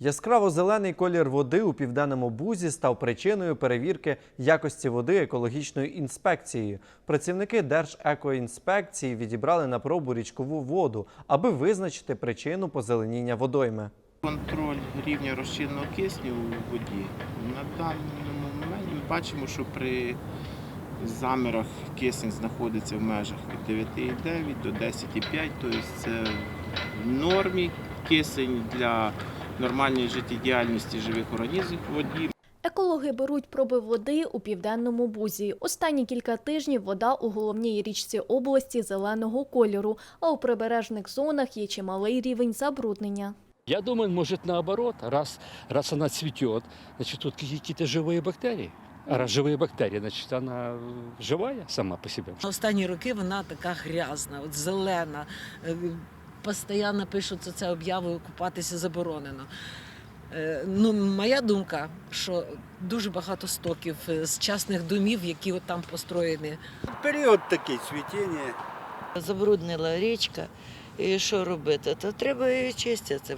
Яскраво зелений колір води у південному бузі став причиною перевірки якості води екологічною інспекцією. Працівники Держекоінспекції відібрали на пробу річкову воду, аби визначити причину позеленіння водойми. Контроль рівня розчинного кисню у воді. На даному моменті ми бачимо, що при замірах кисень знаходиться в межах від 9,9 до 10,5, тобто це в нормі кисень для нормальної життєдіяльності живих організмів в воді. Екологи беруть проби води у південному бузі. Останні кілька тижнів вода у головній річці області зеленого кольору, а у прибережних зонах є чималий рівень забруднення. Я думаю, может наоборот, раз, раз она цветет, значит тут какие-то живые бактерии. А раз живые бактерии, значит она э, живая сама по себе. Останні роки вона така грязна, от зелена. Постійно пишуться це обяви, купатися заборонено. Е, Ну, моя думка, що дуже багато стоків е, з частних домів, які от там построєні. Період такий цвітіння. забруднила річка. І що робити? То треба її чистити.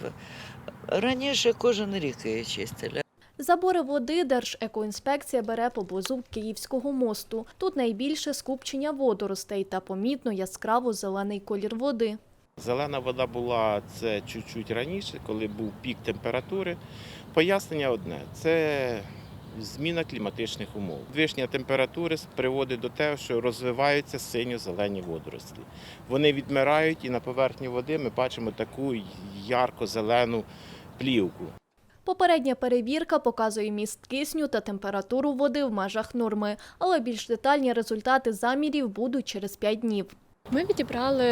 Раніше кожен рік її чистили. Забори води Держекоінспекція бере поблизу Київського мосту. Тут найбільше скупчення водоростей та помітно яскраво зелений колір води. Зелена вода була це чуть-чуть раніше, коли був пік температури. Пояснення одне це зміна кліматичних умов. Підвищення температури приводить до того, що розвиваються синьо-зелені водорослі. Вони відмирають, і на поверхні води ми бачимо таку ярко-зелену плівку. Попередня перевірка показує міст кисню та температуру води в межах норми, але більш детальні результати замірів будуть через 5 днів. Ми відібрали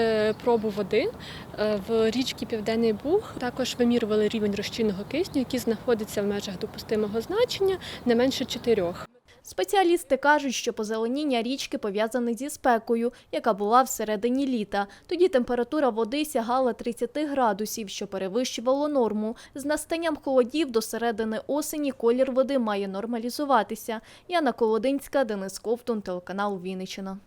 пробу води е, в річці Південний Буг. Також вимірювали рівень розчинного кисню, який знаходиться в межах допустимого значення не менше 4. Спеціалісти кажуть, що позеленіння річки пов'язане зі спекою, яка була всередині літа. Тоді температура води сягала 30 градусів, що перевищувало норму. З настанням холодів до середини осені колір води має нормалізуватися. Яна Колодинська, Денис Ковтун, телеканал Вінниччина.